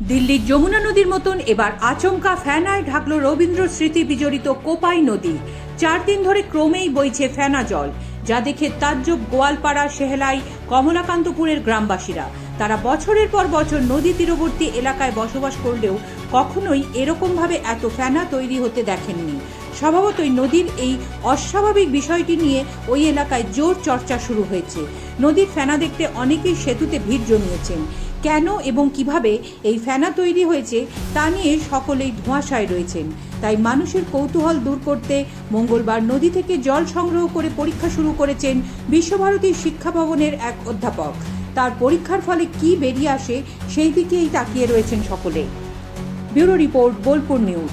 দিল্লির যমুনা নদীর মতন এবার আচমকা ফ্যানায় ঢাকল রবীন্দ্র স্মৃতি বিজড়িত কোপাই নদী। চার দিন ধরে ক্রমেই বইছে ফেনা জল, যা দেখে তাজ্জব গোয়ালপাড়া সেহেলাই কমলাকান্তপুরের গ্রামবাসীরা। তারা বছরের পর বছর নদী তীরবর্তী এলাকায় বসবাস করলেও কখনোই এরকমভাবে এত ফেনা তৈরি হতে দেখেননি। স্বভাবতই নদীর এই অস্বাভাবিক বিষয়টি নিয়ে ওই এলাকায় জোর চর্চা শুরু হয়েছে। নদীর ফেনা দেখতে অনেকেই সেতুতে ভিড় জমিয়েছেন। কেন এবং কীভাবে এই ফেনা তৈরি হয়েছে তা নিয়ে সকলেই ধোঁয়াশায় রয়েছেন। তাই মানুষের কৌতূহল দূর করতে মঙ্গলবার নদী থেকে জল সংগ্রহ করে পরীক্ষা শুরু করেছেন বিশ্বভারতী শিক্ষা ভবনের এক অধ্যাপক। তার পরীক্ষার ফলে কি বেরিয়ে আসে সেই দিকেই তাকিয়ে রয়েছেন সকলে। Bureau report Bolpur news.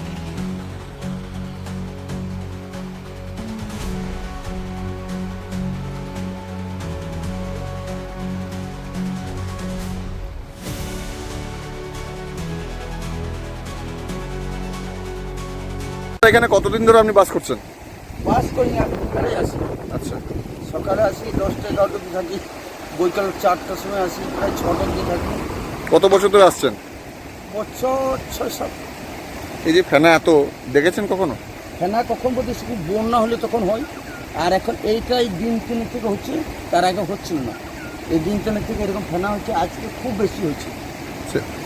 এখানে কতদিন ধরে আপনি বাস করছেন? বাস করি না আসি। আচ্ছা। সকালে আসি দশটা এগারোটা অব্দি থাকি। বৈকাল চারটার সময় আসি প্রায় ছটা অব্দি থাকি। কত বছর ধরে আসছেন? বছর ছয় সাত। এই যে ফেনা এত দেখেছেন কখনো? ফেনা কখন বলতে শুধু বন্যা হলে তখন হয়। আর এখন এইটাই দিন তিনের থেকে হচ্ছে তার আগে হচ্ছিল না। এই দিন তিনের থেকে এরকম ফেনা হচ্ছে আজকে খুব বেশি হচ্ছে।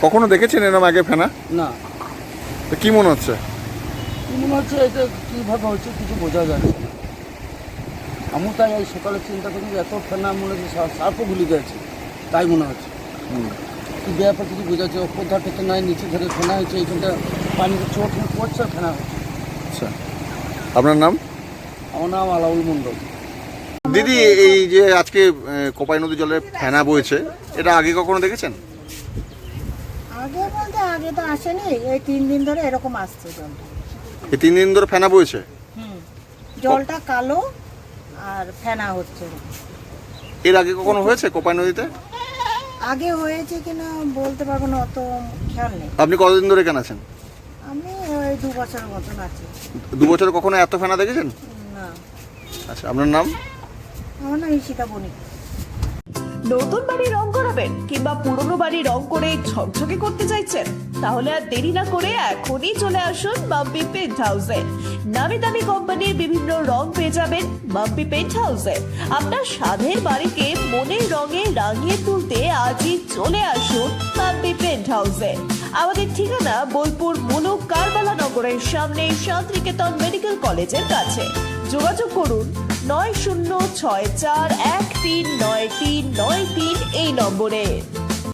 কখনো দেখেছেন এরকম আগে ফেনা? না। তো কি মনে হচ্ছে? কি মনে হচ্ছে এটা কীভাবে হচ্ছে কিছু বোঝা যাচ্ছে না। আমি তাই এই সকালে চিন্তা করি এত ফেনা মনে হচ্ছে সাপও গুলি গেছে তাই মনে হচ্ছে। হুম। কি ব্যাপার কিছু বোঝাচ্ছে ওপর ধারটা তো নাই নিচে ধারে ফেনা হয়েছে এইখানটা পানিতে চোখ পড়ছে আর ফেনা হচ্ছে। আচ্ছা। আপনার নাম? আমার নাম আলাউল মণ্ডল। দিদি এই যে আজকে কোপাই নদী জলে ফেনা বয়েছে এটা আগে কখনো দেখেছেন? আগে বলতে আগে তো আসেনি এই তিন দিন ধরে এরকম আসছে জলটা। এই তিন দিন ধরে ফেনা হুম। জলটা কালো আর ফেনা হচ্ছে। এর আগে কখনো হয়েছে কোপাই নদীতে? আগে হয়েছে কিনা বলতে পারব না অত খেয়াল নেই। আপনি কতদিন ধরে এখানে আছেন? আমি ওই দু বছরের মতন আছি। দু বছর কখনো এত ফেনা দেখেছেন? না। আচ্ছা আপনার নাম? আমার নাম ঈশিতা বণিক। নতুন বাড়ি রং করাবেন কিংবা পুরনো বাড়ি রং করে ঝকঝকে করতে চাইছেন? তাহলে আর দেরি না করে এখনই চলে আসুন বাম্পি পেন্ট হাউসে নামি দামি কোম্পানির বিভিন্ন রং পেয়ে যাবেন বাম্পি পেন্ট হাউসে আপনার স্বাদের বাড়িকে মনের রঙে রাঙিয়ে তুলতে আজই চলে আসুন বাম্পি পেন্ট হাউসে আমাদের ঠিকানা বোলপুর মুলুক কারবালা নগরের সামনে শান্তিনিকেতন মেডিকেল কলেজের কাছে। যোগাযোগ করুন নয় শূন্য ছয় চার এক তিন নয় তিন নয় তিন এই নম্বরে।